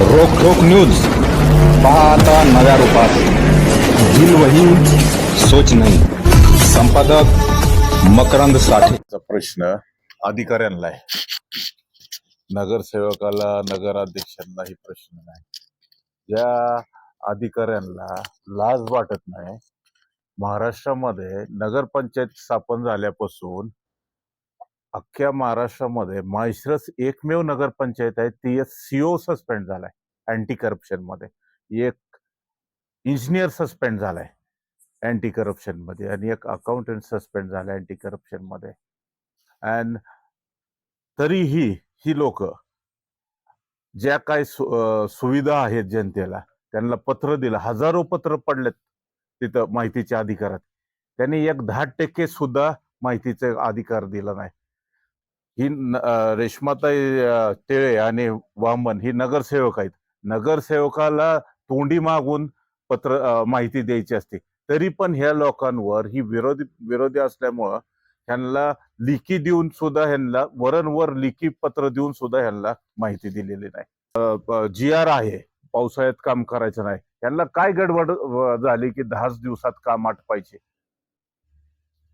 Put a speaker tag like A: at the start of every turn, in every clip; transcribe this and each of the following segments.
A: रोखोक news. पाहता आता नव्या रूपात. दिल वही सोच नाही. संपादक मकरंद
B: साठेचा प्रश्न अधिकाऱ्यांना आहे. नगरसेवकाला नगराध्यक्षांना ही प्रश्न नाही. ज्या अधिकाऱ्यांना लाज वाटत नाही महाराष्ट्रामध्ये नगरपंचायत स्थापन झाल्यापासून अख्ख्या महाराष्ट्रामध्ये माळशिरस एकमेव नगरपंचायत आहे. ती सीओ सस्पेंड झालाय. अँटी करप्शनमध्ये एक इंजिनियर सस्पेंड झालाय. अँटी करप्शनमध्ये आणि एक अकाउंटंट सस्पेंड झालाय अँटी करप्शनमध्ये अँड तरीही ही लोक ज्या काय सुविधा आहेत जनतेला त्यांना पत्र दिलं. हजारो पत्र पडलेत तिथं माहितीच्या अधिकारात. त्यांनी एक दहा टक्के सुद्धा माहितीचे अधिकार दिला नाही. ही रेश्माताई टेळे आणि वामन ही नगरसेवक आहेत. नगरसेवकाला तोंडी मागून पत्र माहिती द्यायची असते. तरी पण ह्या लोकांवर ही विरोधी विरोधी असल्यामुळं ह्यांना लिखी देऊन सुद्धा ह्यांना वरणवर लिखी पत्र देऊन सुद्धा ह्यांना माहिती दिलेली नाही. जी आर आहे पावसाळ्यात काम करायचं नाही. ह्यांना काय गडबड झाली की दहाच दिवसात काम आटपायचे?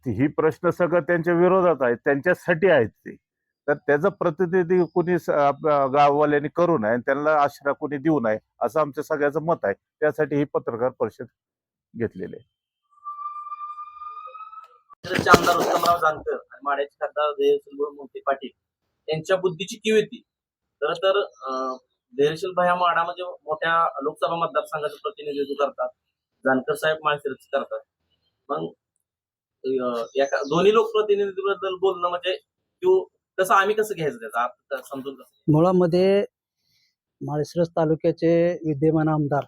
B: ही प्रश्न सगळं त्यांच्या विरोधात आहेत त्यांच्यासाठी आहेत ते. तर त्याचं प्रतिनिधी कुणी गाववाल्यांनी करू नये त्यांना आश्रय कुणी देऊ नये असं आमच्या सगळ्याचं मत आहे. त्यासाठी ही पत्रकार परिषद घेतलेली आहे.
C: आमदार उत्तमराव जानकर आणि माड्याचे खासदार धैर्यशील मोठे पाटील यांच्या बुद्धीची किवेती खरं तर धैर्यशील भाई माडा म्हणजे मोठ्या लोकसभा मतदारसंघाचं प्रतिनिधित्व करतात. जानकर साहेब माळशिरस करतात. मग दोन्ही एका दोन्ही बोलणं म्हणजे किंवा तसं आम्ही कसं घ्यायचं त्याचा? समजून
D: मुळामध्ये माळशिरस तालुक्याचे विद्यमान आमदार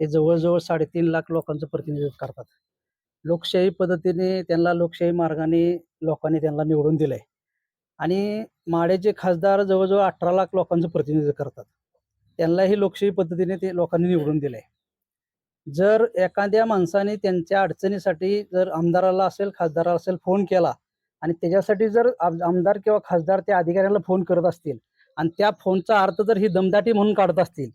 D: हे जवळजवळ साडेतीन लाख लोकांचं प्रतिनिधित्व करतात. लोकशाही पद्धतीने त्यांना लोकशाही मार्गाने लोकांनी त्यांना निवडून दिलंय. आणि माळ्याचे खासदार जवळजवळ अठरा लाख लोकांचं प्रतिनिधित्व करतात. त्यांनाही लोकशाही पद्धतीने ते लोकांनी निवडून दिलंय. जर एखाद्या माणसाने त्यांच्या अडचणीसाठी जर आमदाराला असेल खासदाराला असेल फोन केला आणि त्याच्यासाठी जर आमदार किंवा खासदार त्या अधिकाऱ्यांना फोन करत असतील आणि त्या फोनचा अर्थ जर ही दमदाटी म्हणून काढत असतील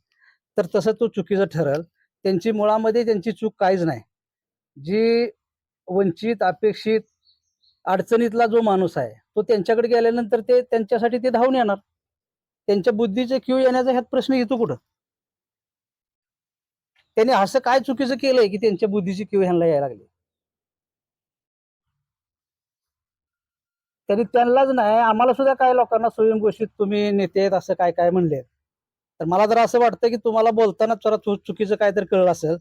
D: तर तसं तो चुकीचं ठरल. त्यांची मुळामध्ये त्यांची चूक काहीच नाही. जी वंचित अपेक्षित अडचणीतला जो माणूस आहे तो त्यांच्याकडे गेल्यानंतर ते त्यांच्यासाठी ते धावून येणार. त्यांच्या बुद्धीचे क्यू येण्याचा ह्यात प्रश्न येतो कुठं? त्यांनी असं काय चुकीचं केलंय की त्यांच्या बुद्धीची क्यू ह्यांना यायला लागली? त्यांनी त्यांनाच नाही आम्हाला सुद्धा काय लोकांना स्वयंघोषित तुम्ही नेते आहेत असं काय काय म्हणले तर मला जर असं वाटतं की तुम्हाला बोलताना जरा चु- चुकीचं काहीतरी कळलं असेल.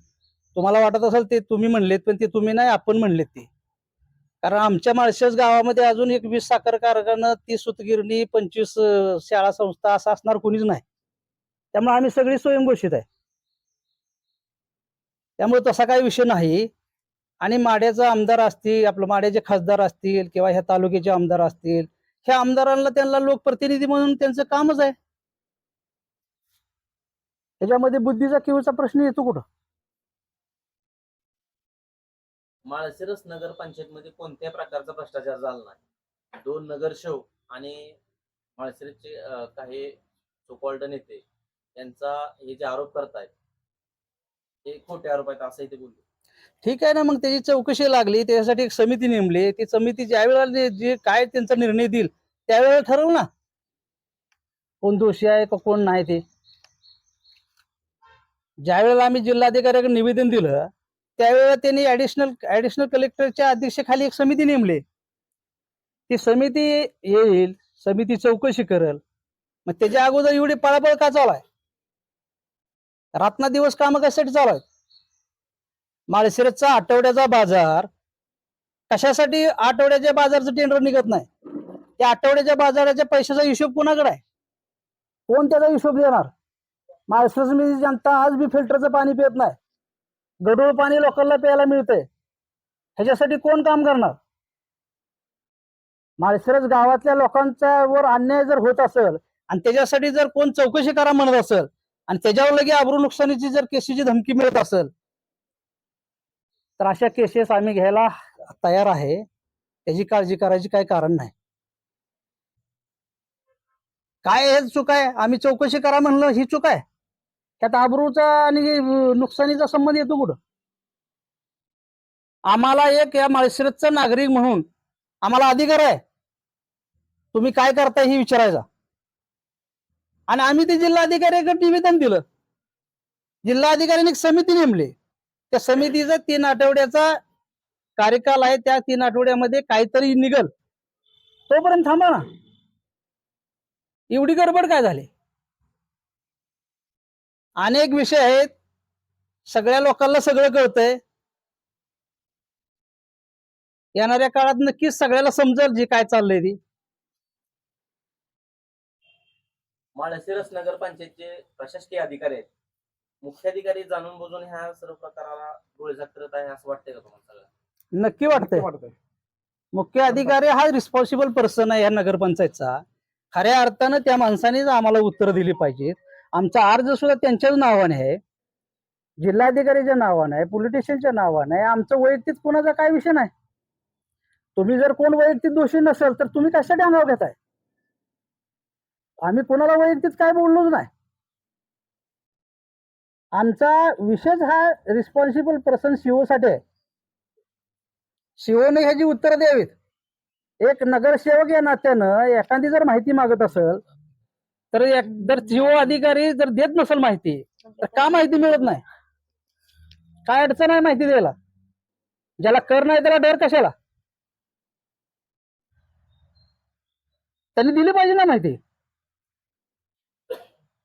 D: तुम्हाला वाटत असेल ते तुम्ही म्हणलेत पण ते तुम्ही नाही आपण म्हणलेत ते. कारण आमच्या माळशेज गावामध्ये अजून एक वीस साखर कारखानं तीस सुतगिरणी पंचवीस शाळा संस्था असं असणार कोणीच नाही. त्यामुळे आम्ही सगळी स्वयंघोषित आहे. त्यामुळे तसा काही विषय नाही. आणि माड्याचा आमदार असतील आपलं माड्याचे खासदार असतील किंवा ह्या तालुक्याचे आमदार असतील ह्या आमदारांना त्यांना लोकप्रतिनिधी म्हणून त्यांचं कामच आहे. त्याच्यामध्ये बुद्धीचा किंवा प्रश्न येतो कुठं?
C: माळशिरस नगरपंचायतमध्ये कोणत्या प्रकारचा भ्रष्टाचार झाला नाही? दोन नगरसेवक आणि माळशिरसचे काही सुकॉल्ड नेते यांचा हे जे आरोप करतायत हे खोटे आरोप आहेत असंही ते बोलले.
D: ठीक आहे ना मग त्याची चौकशी लागली त्याच्यासाठी एक समिती नेमली. ती समिती ज्या वेळेला जे- काय त्यांचा निर्णय देईल त्यावेळेला ठरवू ना. कोण दोषी आहे का कोण नाही ते. ज्या वेळेला आम्ही जिल्हाधिकाऱ्याकडे निवेदन दिलं त्यावेळेला त्यांनी ऍडिशनल ऍडिशनल कलेक्टरच्या अध्यक्षेखाली एक समिती नेमली. ती समिती येईल समिती चौकशी करेल. मग त्याच्या अगोदर एवढी पळापळ का चालू आहे? रातना दिवस कामं कशासाठी चालू आहेत? माळशिरसचा आठवड्याचा बाजार कशासाठी आठवड्याच्या बाजारचं टेंडर निघत नाही? त्या आठवड्याच्या बाजाराच्या पैशाचा हिशोब कोणाकडे आहे? कोण त्याचा हिशोब देणार? माळशिरसमध्ये जनता आज बी फिल्टरचं पाणी पित नाही. गडूळ पाणी लोकांना प्यायला मिळतंय ह्याच्यासाठी कोण काम करणार? माळशिरस गावातल्या लोकांच्या वर अन्याय जर होत असेल आणि त्याच्यासाठी जर कोण चौकशी करा म्हणत असेल आणि त्याच्यावर लगे आबरू नुकसानीची जर केसीची धमकी मिळत असेल तर अशा केसेस आम्ही घ्यायला तयार आहे. याची काळजी करायची काही कारण नाही. काय हे चूक आहे? आम्ही चौकशी करा म्हणलं ही चूक आहे. त्यात आबरूचा आणि नुकसानीचा संबंध येतो कुठं? आम्हाला एक या माळशिरतचा नागरिक म्हणून आम्हाला अधिकार आहे. तुम्ही काय करताय हे विचारायचा. आणि आम्ही ते जिल्हाधिकाऱ्याकडे निवेदन दिलं. जिल्हाधिकाऱ्यांनी एक समिती नेमली. त्या समितीचा तीन आठवड्याचा कार्यकाल आहे त्या तीन आठवड्यामध्ये काहीतरी निघल. तोपर्यंत थांबा ना. एवढी गडबड काय झाली? अनेक विषय आहेत. सगळ्या लोकांना सगळं कळतंय. येणाऱ्या काळात नक्कीच सगळ्याला समजेल जी काय चाललंय ती.
C: माळशिरस नगरपंचायतचे प्रशासकीय अधिकारी आहेत. मुख्याधिकारी जाणून बुजून ह्या सर्व प्रकाराला डोळेझाक करत आहे असं वाटतंय का तुम्हाला सगळं?
D: नक्की वाटतंय. मुख्य अधिकारी हा रिस्पॉन्सिबल पर्सन आहे या नगरपंचायतचा. खऱ्या अर्थानं त्या माणसानेच आम्हाला उत्तर दिली पाहिजेत. आमचा अर्ज सुद्धा त्यांच्याच नावाने आहे. जिल्हाधिकारीच्या नावाने आहे पोलिटिशियनच्या नावाने आहे. आमचं वैयक्तिक कोणाचा काय विषय नाही. तुम्ही जर कोण वैयक्तिक दोषी नसेल तर तुम्ही कशासाठी अंगावर घेताय? आम्ही कोणाला वैयक्तिक काय बोललोच नाही. आमचा विषयच हा रिस्पॉन्सिबल पर्सन सीओसाठी आहे. शिवने ह्याची उत्तर द्यावीत. एक नगरसेवक या नात्यानं एखादी जर माहिती मागत असेल तर एक- जर सीओ अधिकारी जर देत नसेल माहिती तर का माहिती मिळत नाही? काय अडचण आहे माहिती द्यायला? ज्याला कर नाही त्याला डर कशाला? त्यांनी दिली पाहिजे ना माहिती.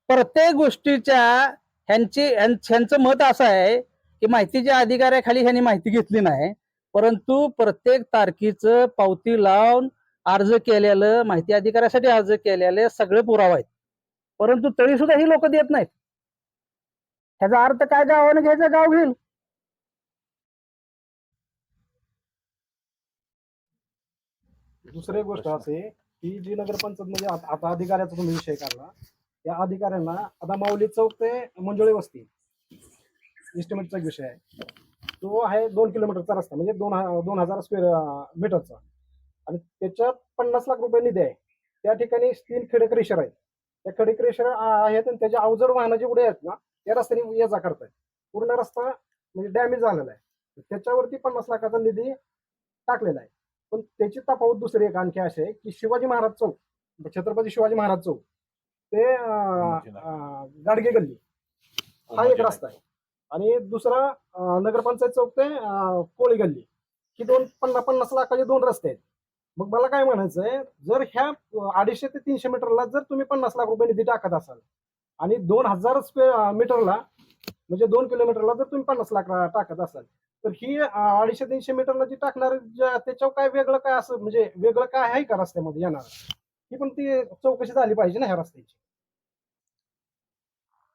D: प्रत्येक गोष्टीच्या ह्यांची ह्यांचं मत असं आहे की माहितीच्या अधिकाऱ्याखाली ह्यांनी माहिती घेतली नाही. परंतु प्रत्येक तारखेचं पावती लावून अर्ज केलेलं माहिती अधिकाऱ्यासाठी अर्ज केलेले सगळे पुरावा आहेत. परंतु तरी सुद्धा ही लोक देत नाहीत. ह्याचा अर्थ काय? गावाने घ्यायचा गाव घेईल.
E: दुसरी गोष्ट असे की जी नगरपंचायत म्हणजे आता आता अधिकाऱ्याचा तुम्ही विषय काढला या अधिकाऱ्यांना आता माऊली चौक ते मंजुळे वस्ती. इस्टिमेटचा विषय आहे. तो आहे दोन किलोमीटरचा रस्ता म्हणजे दोन दोन हजार स्क्वेअर मीटरचा आणि त्याच्यात पन्नास लाख रुपये निधी आहे. त्या ठिकाणी तीन खडक रेषर आहेत. त्या खडक रेषर आहेत आणि त्याच्या अवजड वाहनं जे आहेत ना त्या रस्त्याने ये जा करतायत. पूर्ण रस्ता म्हणजे डॅमेज झालेला आहे. त्याच्यावरती पन्नास लाखाचा निधी टाकलेला आहे. पण त्याची तफावत दुसरी एक आणखी अशी आहे की शिवाजी महाराज चौक छत्रपती शिवाजी महाराज चौक ते गाडगे गल्ली. हा एक रस्ता आहे. आणि दुसरा नगरपंचायत चौक ते कोळी गल्ली. ही दोन पन्नास पन्नास लाखाचे दोन रस्ते आहेत. मग मला काय म्हणायचं आहे जर ह्या अडीचशे ते तीनशे मीटरला जर तुम्ही पन्नास लाख रुपये निधी टाकत असाल आणि दोन हजार स्क्वेअर मीटरला म्हणजे दोन किलोमीटरला जर तुम्ही पन्नास लाख टाकत असाल तर ही अडीचशे तीनशे मीटरला जी टाकणार त्याच्यावर काय वेगळं काय असं म्हणजे वेगळं काय आहे का रस्त्यामध्ये येणार? ही पण ती चौकशी झाली पाहिजे ना ह्या रस्त्याची.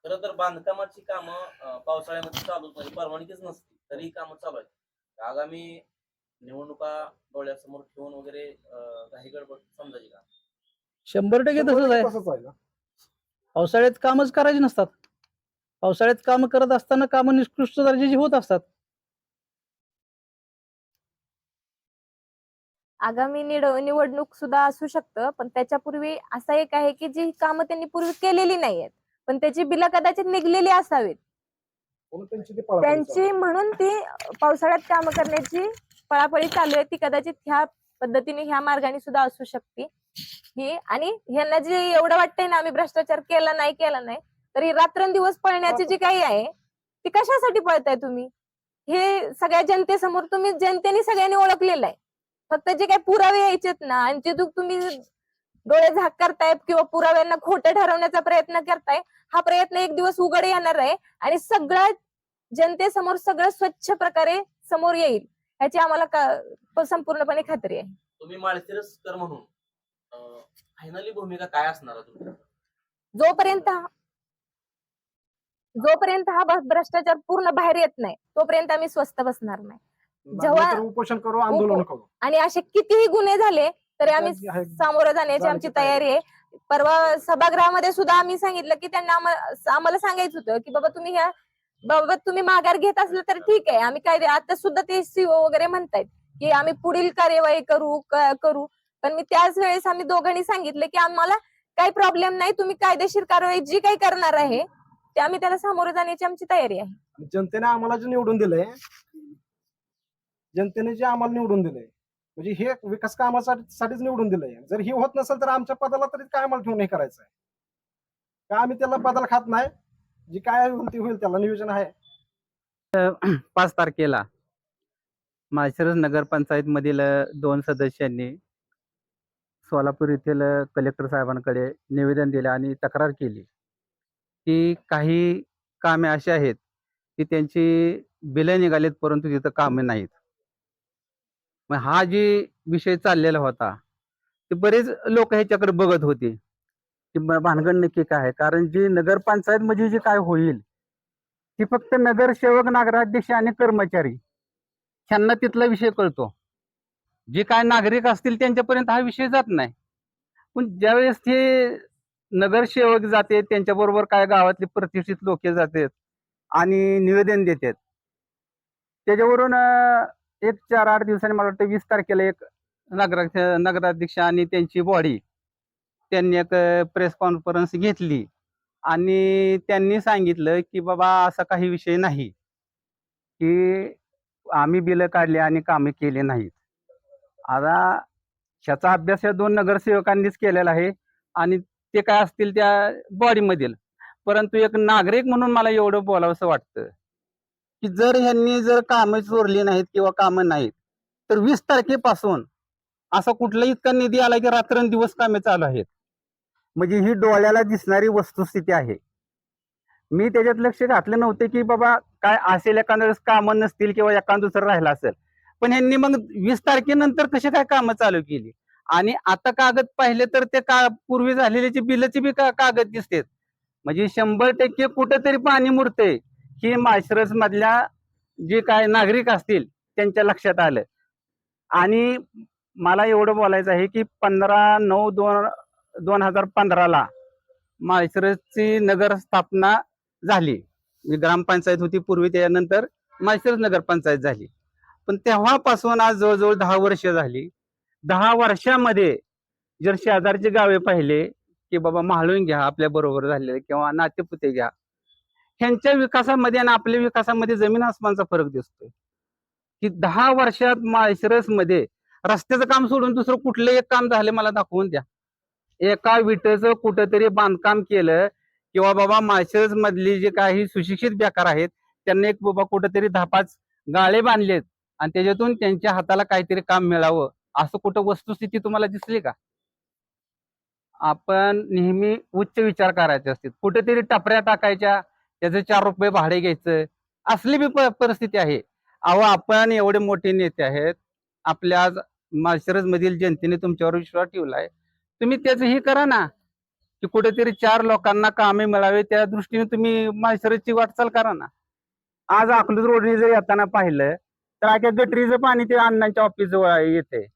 C: खरं तर बांधकामाची कामं पावसाळ्यामध्ये चालूच म्हणजे परवानगीच नसते. तरी कामं चालू आहेत. आगामी निवडणुका डोळ्यासमोर ठेवून वगैरे काही गडबड समजायची का?
D: शंभर टक्के तसंच आहे.
E: तसंच आहे ना.
D: पावसाळ्यात कामच करायची नसतात. पावसाळ्यात काम करत असताना कामं निकृष्ट दर्जाची होत असतात.
F: आगामी निड निवडणूक सुद्धा असू शकतं पण त्याच्यापूर्वी असं एक आहे की जी कामं त्यांनी पूर्वी केलेली नाहीयेत पण त्याची बिलं कदाचित निघलेली असावीत.
E: त्यांची चालू
F: त्यांची म्हणून ती पावसाळ्यात कामं करण्याची पळापळी चालू आहे ती कदाचित ह्या पद्धतीने ह्या मार्गाने सुद्धा असू शकते. ही आणि ह्यांना जे एवढं वाटतंय ना आम्ही भ्रष्टाचार केला नाही केला नाही तरी रात्रंदिवस पळण्याची जी काही आहे ती कशासाठी पळताय तुम्ही? हे सगळ्या जनतेसमोर तुम्ही जनतेने सगळ्यांनी ओळखलेलं आहे. फक्त जे काही पुरावे यायचेत ना आणि जे तु- तुम्ही डोळे झाक करताय किंवा पुराव्यांना खोटं ठरवण्याचा प्रयत्न करताय हा प्रयत्न एक दिवस उघड येणार आहे आणि सगळं जनतेसमोर सगळं स्वच्छ प्रकारे समोर येईल याची आम्हाला संपूर्णपणे खात्री आहे.
C: तुम्ही माळशिरसकर म्हणून फायनली भूमिका काय असणार
F: जोपर्यंत हा- जोपर्यंत हा भ्रष्टाचार पूर्ण बाहेर येत नाही तोपर्यंत आम्ही स्वस्त बसणार नाही. जेव्हा-
E: उपोषण करू आंदोलन करू.
F: आणि असे कितीही गुन्हे झाले तरी आम्ही
E: आहे-
F: सामोरं जाण्याची आमची
E: जाण्याची तयारी.
F: तयारी आहे. परवा सभागृहामध्ये सुद्धा आम्ही सांगितलं की त्यांना आम्हा- आम्हाला सांगायचं होतं की बाबा तुम्ही ह्या बाबा तुम्ही माघार घेत असलं तर ठीक आहे. आम्ही काय आता सुद्धा ते सीओ वगैरे म्हणतायत की आम्ही पुढील कार्यवाही करू क- करू. पण मी त्याच वेळेस आम्ही दोघांनी सांगितलं की आम्हाला काही प्रॉब्लेम नाही तुम्ही कायदेशीर कारवाई जी काही करणार आहे ते आम्ही त्याला सामोरे जाण्याची आमची तयारी आहे.
E: आणि जनतेने आम्हाला जे निवडून दिलंय जनतेने जे आम्हाला निवडून दिलंय म्हणजे हे विकास कामासाठी साठीच निवडून दिलंय. जर हे होत नसेल तर आमच्या पदाला तरी काय आम्हाला ठेवून हे करायचं आहे का आम्ही त्याला बदल खात नाही? जी काय होईल ती होईल त्याला नियोजन आहे.
G: पाच तारखेला माळशिरस नगरपंचायत मधील दोन सदस्यांनी सोलापूर येथील कलेक्टर साहेबांकडे निवेदन दिले आणि तक्रार केली. की काही कामे अशी आहेत की त्यांची बिलं निघालीत परंतु तिथं कामे नाहीत. मग हा जी विषय चाललेला होता ते बरेच लोक ह्याच्याकडे बघत होते. की भानगड नक्की काय आहे? कारण जी नगरपंचायत म्हणजे मध्ये जे काय होईल ती फक्त नगरसेवक नगराध्यक्ष आणि कर्मचारी ह्यांना तिथला विषय कळतो. जे काय नागरिक असतील त्यांच्यापर्यंत हा विषय जात नाही. पण ज्यावेळेस ते नगरसेवक जाते त्यांच्याबरोबर काय गावातले प्रतिष्ठित लोक जातात आणि निवेदन देतात त्याच्यावरून एक चार आठ दिवसांनी मला वाटतं वीस तारखेला एक नगरा नगराध्यक्ष आणि त्यांची बॉडी त्यांनी एक प्रेस कॉन्फरन्स घेतली. आणि त्यांनी सांगितलं की बाबा असा काही विषय नाही. की आम्ही बिलं काढली आणि कामे केली नाहीत. आता ह्याचा अभ्यास या दोन नगरसेवकांनीच केलेला आहे आणि ते काय असतील त्या बॉडीमधील परंतु एक नागरिक म्हणून मला एवढं बोलावंसं वाटतं. की जर ह्यांनी जर कामं चोरली नाहीत किंवा कामं नाहीत तर वीस तारखेपासून असा कुठला इतका निधी आला की रात्रंदिवस कामे चालू आहेत? म्हणजे ही डोळ्याला दिसणारी वस्तुस्थिती आहे. मी त्याच्यात लक्ष घातलं नव्हते की बाबा काय असेल एखाद्या वेळेस कामं नसतील किंवा एखादं दुसरं राहिला असेल. पण ह्यांनी मग वीस तारखेनंतर कशी काय कामं चालू केली? आणि आता कागद पाहिले तर ते का पूर्वी झालेल्याची बिलची बी कागद दिसते म्हणजे शंभर टक्के कुठेतरी पाणी मुरते ही माळशिरस मधल्या जे काय नागरिक असतील त्यांच्या लक्षात आलं. आणि मला एवढं बोलायचं आहे की पंधरा नऊ दोन दोन हजार पंधराला माळशिरसची नगर स्थापना झाली. ग्रामपंचायत होती पूर्वी त्यानंतर माळशिरस नगरपंचायत झाली. पण तेव्हापासून आज जवळजवळ दहा वर्ष झाली. दहा वर्षामध्ये जर शेजारचे गावे पाहिले की बाबा म्हाळून घ्या आपल्या बरोबर झालेले किंवा नातेपुते घ्या ह्यांच्या विकासामध्ये आणि आपल्या विकासामध्ये जमीन आसमानचा फरक दिसतोय. की दहा वर्षात माळशिरसमध्ये रस्त्याचं काम सोडून दुसरं कुठलं एक काम झालं मला दाखवून द्या. एका विटेचं कुठंतरी बांधकाम केलं किंवा बाबा माळशिरस मधली जे काही सुशिक्षित बेकार आहेत त्यांना एक बाबा कुठंतरी दहा पाच गाळे बांधलेत आणि त्याच्यातून त्यांच्या हाताला काहीतरी काम मिळावं. असं कुठं वस्तुस्थिती तुम्हाला दिसली का? आपण नेहमी उच्च विचार करायचे असते कुठेतरी टपऱ्या टाकायच्या त्याचे चार रुपये भाडे घ्यायचं. असली बी प- परिस्थिती आहे. अहो आपण एवढे मोठे नेते आहेत. आपल्या आज मधील जनतेने तुमच्यावर विश्वास ठेवलाय. तुम्ही त्याचं हे करा ना की कुठेतरी चार लोकांना कामे मिळावे त्या दृष्टीने तुम्ही माशरजची वाटचाल करा ना. आज अकलूज रोडने जर येताना पाहिलं तर अख्या गटरीचं पाणी ते अण्णांच्या ऑफिस जवळ येते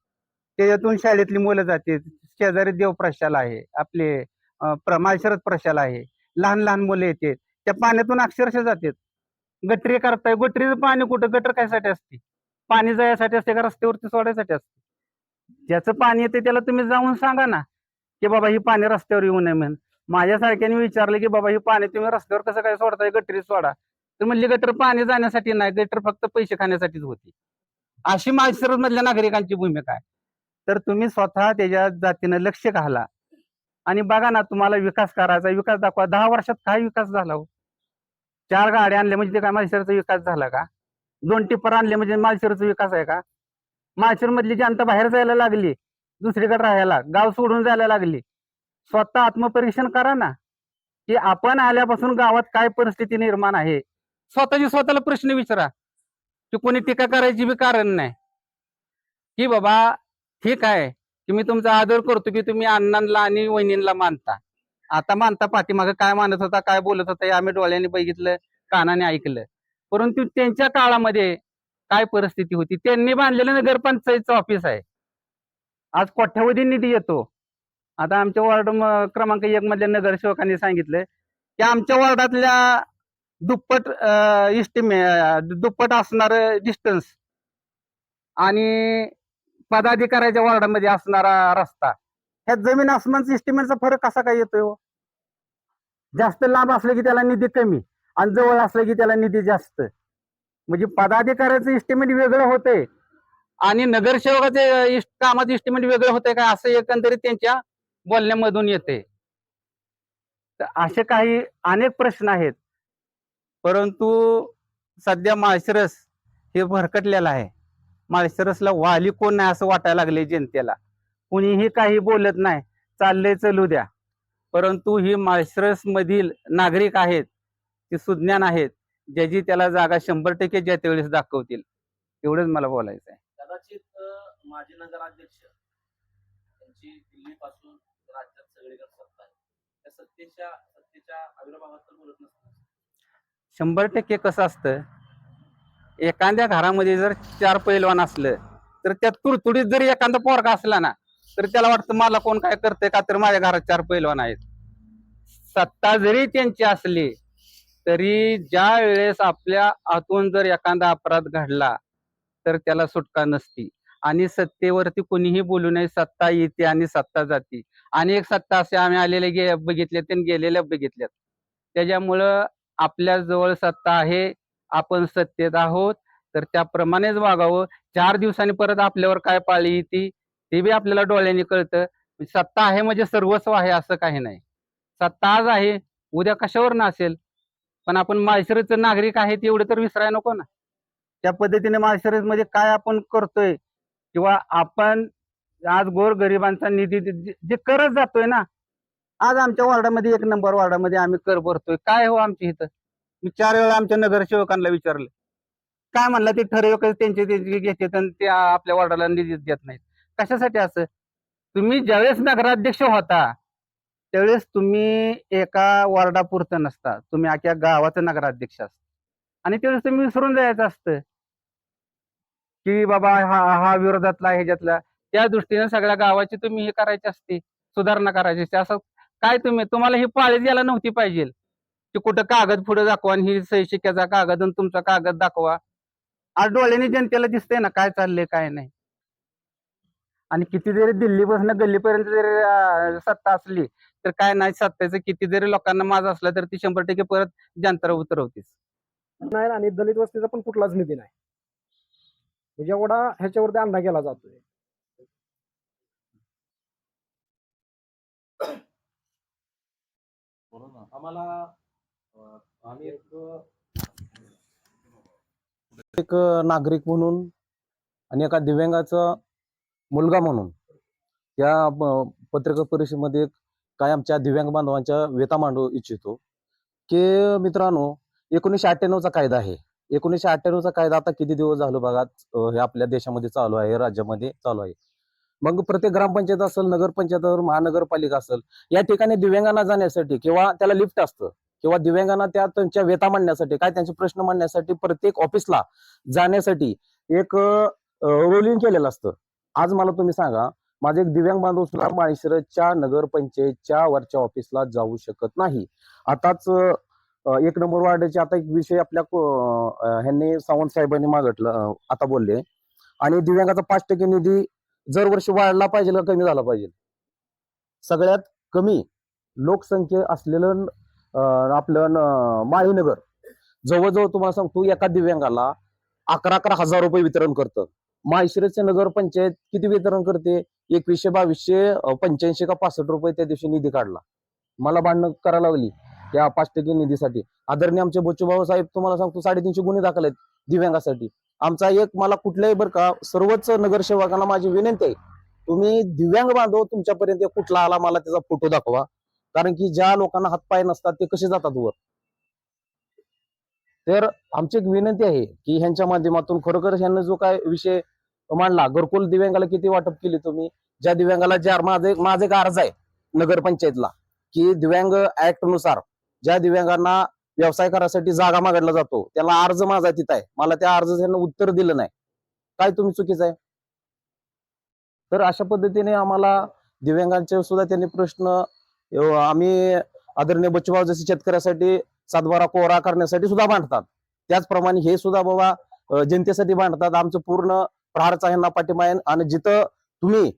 G: त्याच्यातून शाळेतली मुलं जाते शेजारी देव प्रशाला आहे. आपले अं, प्र- प्रशाला आहे. लहान लहान मुलं येते त्या पाण्यातून अक्षरशः जातात. गटरी करताय गटरीचं पाणी कुठं? गटर कायसाठी असते? पाणी जायसाठी असते का? रस्त्यावरती सोडायसाठी असते? ज्याचं पाणी येते त्याला तुम्ही जाऊन सांगा ना की बाबा ही पाणी रस्त्यावर येऊ नये म्हणून माझ्यासारख्याने विचारलं की बाबा ही पाणी तुम्ही रस्त्यावर कसं काय सोडताय? गटरी सोडा. तर म्हणली गटर पाणी जाण्यासाठी नाही गटर फक्त पैसे खाण्यासाठीच होती. अशी माहिती मधल्या नागरिकांची भूमिका आहे. तर तुम्ही स्वतः त्याच्या जातीनं लक्ष घाला. आणि बघा ना तुम्हाला विकास करायचा विकास दाखवा. दहा वर्षात काय विकास झाला हो? चार गाड्या आणल्या म्हणजे ते काय माळशिरसचा विकास झाला का? दोन टिप्पर आणले म्हणजे माळशिराचा विकास आहे का? माळशिर मधली जनता बाहेर जायला लागली दुसरीकडे राहायला गाव सोडून जायला लागली. स्वतः आत्मपरीक्षण करा ना की आपण आल्यापासून गावात काय परिस्थिती निर्माण आहे? स्वतःची स्वतःला प्रश्न विचारा की कोणी टीका करायची बी कारण नाही. की बाबा ठीक आहे की मी तुमचा आदर करतो की तुम्ही अण्णांना आणि वहिनींना मानता. आता मानता पाठीमागं काय मानत होता काय बोलत होता हे आम्ही डोळ्याने बघितलं कानाने ऐकलं. परंतु त्यांच्या काळामध्ये काय परिस्थिती होती? त्यांनी बांधलेलं नगरपंचायतचं ऑफिस आहे. आज कोट्यावधी निधी येतो. आता आमच्या वॉर्ड क्रमांक एक मधल्या नगरसेवकांनी सांगितलं की आमच्या वॉर्डातल्या दुप्पट इस्टिमे दुप्पट असणार डिस्टन्स आणि पदाधिकाऱ्याच्या वॉर्डामध्ये असणारा रस्ता. ह्या जमीन आसमानचा इस्टिमेटचा फरक कसा काय येतोय हो? जास्त लांब असलं की त्याला निधी कमी आणि जवळ असलं की त्याला निधी जास्त. म्हणजे पदाधिकाऱ्याचं इस्टिमेट वेगळं होतंय आणि नगरसेवकाचे कामाचं इस्टिमेट वेगळं होतंय का असं एकंदरीत त्यांच्या बोलण्यामधून येते तर असे काही अनेक प्रश्न आहेत. परंतु सध्या माळशिरस हे भरकटलेलं आहे. माळशिरसला वाली कोण नाही असं वाटायला लागले जनतेला. कुणीही काही बोलत नाही. चाललंय चलू द्या. परंतु ही मधील नागरिक आहेत ते सुज्ञान आहेत ज्याची त्याला जागा शंभर टक्के ज्या त्यावेळेस दाखवतील. एवढंच मला बोलायचं आहे.
C: कदाचित माजी नगराध्यक्ष त्यांची दिल्लीपासून राज्यात सगळीकडे सत्ता आहे. त्या सत्तेच्या सत्तेच्या बोलत नसतात
G: शंभर टक्के कसं असतं? एखाद्या घरामध्ये जर चार पैलवान असलं तर त्यात तुडतुडीत जरी एखादा पोरगा असला ना तर त्याला वाटतं मला कोण काय करतंय का तर माझ्या घरात चार पैलवान आहेत. सत्ता जरी त्यांची असली तरी ज्या वेळेस आपल्या हातून जर एखादा अपराध घडला तर त्याला सुटका नसती. आणि सत्तेवरती कोणीही बोलू नये सत्ता येते आणि सत्ता जाते. एक सत्ता असे आम्ही आलेले गे बघितल्यात आणि गेलेल्या बघितल्यात. त्याच्यामुळं आपल्या जवळ सत्ता आहे आपण सत्तेत आहोत. तर त्याप्रमाणेच वागावं. चार दिवसांनी परत आपल्यावर काय पाळी येते ते बी आपल्याला डोळ्याने कळतं. सत्ता आहे म्हणजे सर्वस्व आहे असं काही नाही. सत्ता आज आहे उद्या कशावर नसेल? पण आपण माळशिरसचं नागरिक आहे ते एवढं तर विसराय नको ना. त्या पद्धतीने माळशिरसमध्ये काय आपण करतोय? किंवा आपण आज गोर गरिबांचा निधी जे- करत जातोय ना आज आमच्या वॉर्डामध्ये एक नंबर वॉर्डामध्ये आम्ही कर भरतोय. काय हो आमच्या इथं? मी चार वेळा आमच्या नगरसेवकांना विचारलं. काय म्हणलं ते ठराविक त्यांचे त्यांचे घेतात आणि ते आपल्या वॉर्डाला निधी देत नाहीत. कशासाठी असं? तुम्ही ज्यावेळेस नगराध्यक्ष होता त्यावेळेस तुम्ही एका वॉर्डापुरतं नसता. तुम्ही अख्या गावाचं नगराध्यक्ष असता. आणि त्यावेळेस तुम्ही विसरून जायचं असतं. की बाबा हा हा विरोधातला ह्याच्यातला. त्या दृष्टीने सगळ्या गावाची तुम्ही हे करायची असते सुधारणा करायची असते. असं काय तुम्ही तुम्हाला ही पाळी द्यायला नव्हती पाहिजे. की कुठं कागद पुढे दाखवा आणि ही सही कागद आणि तुमचा कागद दाखवा. आज डोळ्याने जनतेला दिसतंय ना काय चाललंय काय नाही. आणि किती जरी दिल्लीपासून गल्लीपर्यंत जरी सत्ता असली तर काय नाही सत्तेचं किती जरी लोकांना माज असला तर ती शंभर टक्के परत जनतेला उतरवतीच
E: नाही आणि दलित वस्तीचा पण कुठलाच निधी नाही. म्हणजे एवढा ह्याच्यावरती अंडा केला जातोय.
C: आम्हाला आम्ही एक
H: एक नागरिक म्हणून आणि एका दिव्यांगाचा मुलगा म्हणून. त्या पत्रकार परिषदेमध्ये काय आमच्या दिव्यांग बांधवांच्या व्यथा मांडू इच्छितो. की मित्रांनो एकोणीसशे अठ्ठ्याण्णवचा कायदा आहे. एकोणीसशे अठ्ठ्याण्णवचा कायदा आता किती दिवस झालो बघा हे आपल्या देशामध्ये चालू आहे राज्यामध्ये चालू आहे. मग प्रत्येक ग्रामपंचायत असेल नगरपंचायत असेल महानगरपालिका असेल या ठिकाणी दिव्यांगांना जाण्यासाठी किंवा त्याला लिफ्ट असतं किंवा दिव्यांगांना त्या त्यांच्या व्यथा मांडण्यासाठी काय त्यांचे प्रश्न मांडण्यासाठी प्रत्येक ऑफिसला जाण्यासाठी एक रोलिंग केलेलं असतं. आज मला तुम्ही सांगा माझे एक दिव्यांग बांधव सुद्धा माळशिरसच्या नगरपंचायतच्या वरच्या ऑफिसला जाऊ शकत नाही. आताच एक नंबर वार्डाचे आता एक विषय आपल्या ह्यांनी सावंत साहेबांनी मागितलं आता बोलले. आणि दिव्यांगाचा पाच टक्के निधी जर वर्षी वाढला पाहिजे का कमी झाला पाहिजे? सगळ्यात कमी लोकसंख्या असलेलं आपलं माळीनगर जवळजवळ तुम्हाला सांगतो एका दिव्यांगाला अकरा अकरा हजार रुपये वितरण करतं. माळशिरसचे नगर पंचायत किती वितरण करते? एकवीसशे बावीसशे पंच्याऐंशी का पासष्ट रुपये त्या दिवशी निधी काढला. मला भांडणं करायला लागली त्या पाच टक्के निधीसाठी. आदरणीय आमचे बच्चूभाऊ साहेब तुम्हाला सांगतो साडेतीनशे गुन्हे दाखल आहेत दिव्यांगासाठी. आमचा एक मला कुठल्याही बरं का सर्वच नगरसेवकांना माझी विनंती आहे तुम्ही दिव्यांग बांधव तुमच्यापर्यंत कुठला आला मला त्याचा फोटो दाखवा. कारण की ज्या लोकांना हातपाय नसतात ते कसे जातात वर? तर आमची एक विनंती आहे की ह्यांच्या माध्यमातून खरोखर ह्यांना जो काय विषय मांडला घरकुल दिव्यांगाला किती वाटप केली तुम्ही? ज्या दिव्यांगाला ज्या माझे माझे एक अर्ज आहे नगरपंचायतला की दिव्यांग ऍक्टनुसार ज्या दिव्यांगांना व्यवसाय करायसाठी जागा मागडला जातो त्याला अर्ज माझा तिथं आहे. मला त्या अर्ज त्यांना उत्तर दिलं नाही. काय तुम्ही चुकीचं आहे? तर अशा पद्धतीने आम्हाला दिव्यांगांचे सुद्धा त्यांनी प्रश्न आम्ही आदरणीय बच्चूभाव जसे शेतकऱ्यासाठी सातबारा कोरा करण्यासाठी सुद्धा मांडतात त्याचप्रमाणे हे सुद्धा बाबा जनतेसाठी मांडतात आमचं पूर्ण प्रहारचा ह्यांना पाठिंबा आहे. आणि जिथं तुम्ही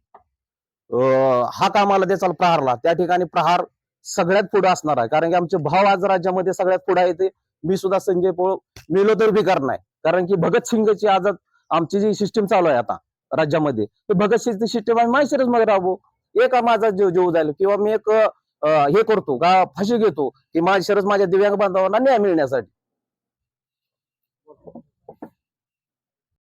H: अं, हा कामाला देचाल प्रहारला त्या ठिकाणी प्रहार सगळ्यात पुढे असणार आहे. कारण की आमचे भाव आज राज्यामध्ये सगळ्यात पुढे आहे ते. मी सुद्धा संजय पोळ मेलो तर बेकार नाही. कारण की भगतसिंगची आज आमची जी सिस्टीम चालू आहे आता राज्यामध्ये ते भगतसिंगची सिस्टीम आम्ही माहिती मग राहू एक माझा जीव जीव जाईल. किंवा मी एक हे करतो का फाशी घेतो की माझी शरद माझ्या दिव्यांग बांधवांना न्याय मिळण्यासाठी.